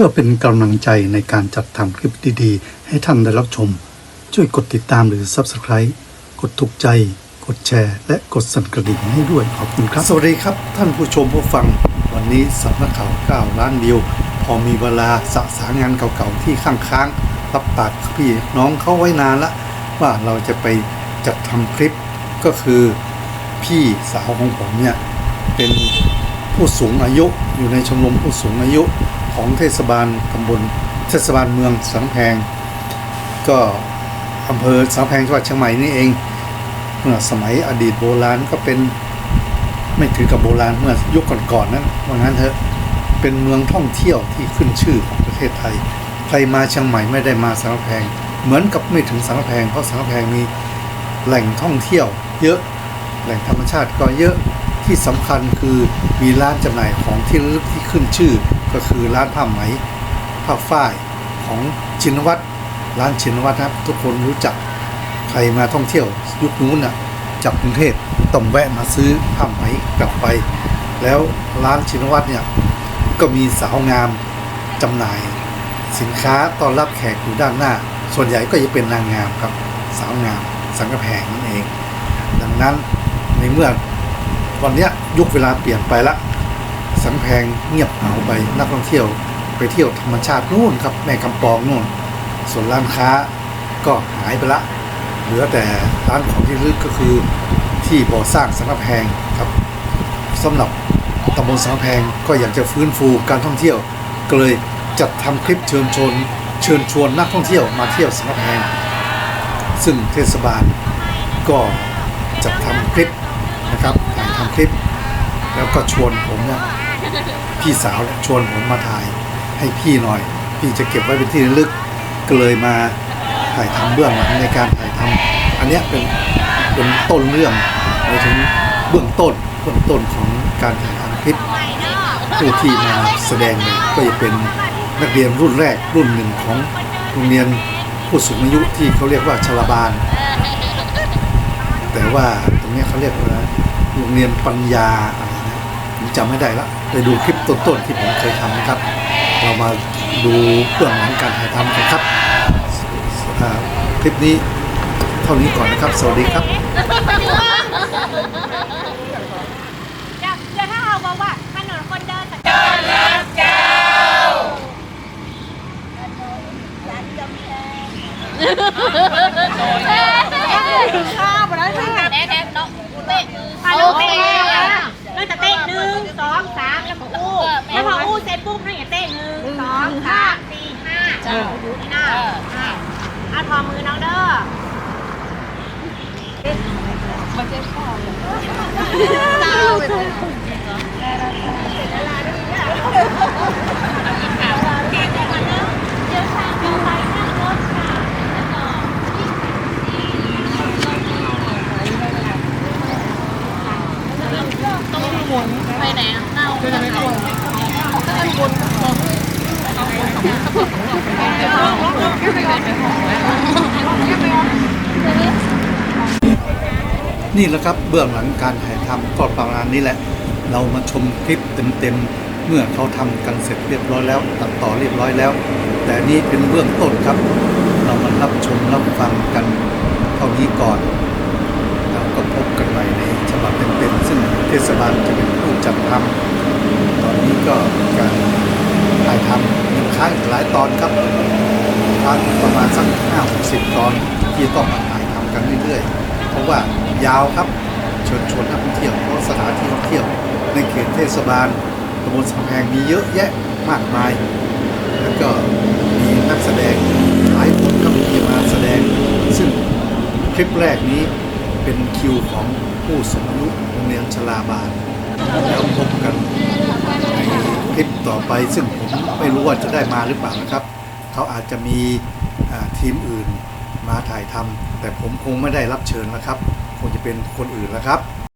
พื่อเป็นกำลังใจในการจัดทำคลิปดีๆ ให้ท่านได้รับชม ช่วยกดติดตามหรือ Subscribe กดถูกใจ กดแชร์ และกดสั่นกระดิ่งให้ด้วยขอบคุณครับ สวัสดีครับ ท่านผู้ชมผู้ฟัง วันนี้สำนักข่าว9ล้านวิว พอมีเวลาสะสางงานเก่าๆที่ข้างค้างรับปากพี่น้องเขาไว้นานละว่าเราจะไปจัดทำคลิปก็คือพี่สาวของผมเนี่ยเป็นผู้สูงอายุอยู่ในชมรมผู้สูงอายุ ของเทศบาลตำบลเทศบาลเมืองสังแพง ก็อำเภอสังแพงจังหวัดเชียงใหม่นี่เองเมื่อสมัยอดีตโบราณก็เป็นไม่ถือกับโบราณเมื่อยุคก่อนๆนั้นว่างั้นเถอะเป็นเมืองท่องเที่ยวที่ขึ้นชื่อของประเทศไทย ใครมาเชียงใหม่ไม่ได้มาสังแพง เหมือนกับไม่ถึงสังแพงเพราะสังแพงมีแหล่งท่องเที่ยว เยอะแหล่งธรรมชาติก็เยอะที่สำคัญคือมีร้านจำหน่ายของที่ระลึกที่ขึ้นชื่อ ก็คือร้านผ้าไหมผ้าฝ้ายของชินวัตรร้านชินวัตรนะครับ ทุกคนรู้จักใครมาท่องเที่ยวยุคนู้นน่ะจากกรุงเทพต้องแวะมาซื้อผ้าไหมกลับไป แล้วร้านชินวัตรเนี่ยก็มีสาวงามจำหน่าย สินค้าต้อนรับแขกอยู่ด้านหน้า ส่วนใหญ่ก็จะเป็นนางงามครับสาวงาม สังกะแพงนั่นเอง ดังนั้นในเมื่อวันนี้ยยุคเวลาเปลี่ยนไปละ สังแพงเงียบเหงาไปนักท่องเที่ยวไปเที่ยวธรรมชาตินู่นครับแม่กำปองนู่น ส่วนร้านค้าก็หายไปละ เหลือแต่ร้านของที่ระลึกก็คือที่บ่อสร้างสังแพงครับสำหรับตำบลสังแพงก็อยากจะฟื้นฟูการท่องเที่ยวก็เลยจัดทำคลิปเชิญชวนเชิญชวนนักท่องเที่ยวมาเที่ยวสังแพง ซึ่งเทศบาลก็จัดทำคลิปนะครับถ่ายทำคลิป แล้วก็ชวนผมเนี่ย พี่สาวเนี่ยชวนผมมาถ่ายให้พี่หน่อย พี่จะเก็บไว้เป็นที่ระลึกก็เลยมาถ่ายทำเบื้องหลังในการถ่ายทำอันนี้เป็นเป็นต้นเรื่องหมายถึงเบื้องต้นเบื้องต้นของการถ่ายทำคลิปผู้ที่มาแสดงเนี่ยก็จะเป็นนักเรียนรุ่นแรกรุ่นหนึ่งของโรงเรียนผู้สูงอายุที่เขาเรียกว่าชลบาล แต่ว่าตรงนี้เขาเรียกว่าโรงเรียนปัญญาอะไรนะผมจำไม่ได้ละ ไปดูคลิปต้นๆที่ผมเคยทำนะครับ เรามาดูเบื้องหลังการถ่ายทำกันครับคลิปนี้เท่านี้ก่อนนะครับ สวัสดีครับเดี๋ยวถ้าเราบอกว่าถนนคนเดินเดินแล้วแก้วข้าวไปแล้วค่ะแน่แน่เนาะเตะฮัลโหลเตะเราจะเตะหนึ่งสองสามแล้วพออู้แล้วพออู้เสร็จปุ๊บให้เตะหนึ่งสองสามสี่ ห้าอยู่ที่หน้าเอาทอมือน้องเด้อไปไหนอะเน่าจะไม่เอานี่ นี่แหละครับเบื้องหลังการถ่ายทำก็ประมาณนี้แหละ เรามาชมคลิปเต็มๆ เมื่อเขาทำกันเสร็จเรียบร้อยแล้ว ตัดต่อเรียบร้อยแล้ว แต่นี่เป็นเบื้องต้นครับ เรามารับชมรับฟังกันเท่านี้ก่อนแล้วก็พบกันใหม่ในฉบับเต็มๆซึ่งเทศบาลจะเป็นผู้จัดทำตอนนี้ก็การถ่ายทำยังค้างหลายตอนครับ ค้างประมาณสักห้าสิบตอนที่ต้องมาถ่ายทำกันเรื่อยๆ เพราะว่ายาวครับเชิญชวนนักท่องเที่ยวเพราะสถานที่ท่องเที่ยว ในเขตเทศบาลตำบลสังแพงมีเยอะแยะมากมาย แล้วก็มีนักแสดงหลายคนก็มีมาแสดง ซึ่งคลิปแรกนี้เป็นคิวของผู้สูงอายุโรงเรียนชลาบาลแล้วพบกันในคลิปต่อไปซึ่งผมไม่รู้ว่าจะได้มาหรือเปล่านะครับ เขาอาจจะมีทีมอื่นมาถ่ายทำแต่ผมคงไม่ได้รับเชิญนะครับ คงจะเป็นคนอื่นแล้วครับ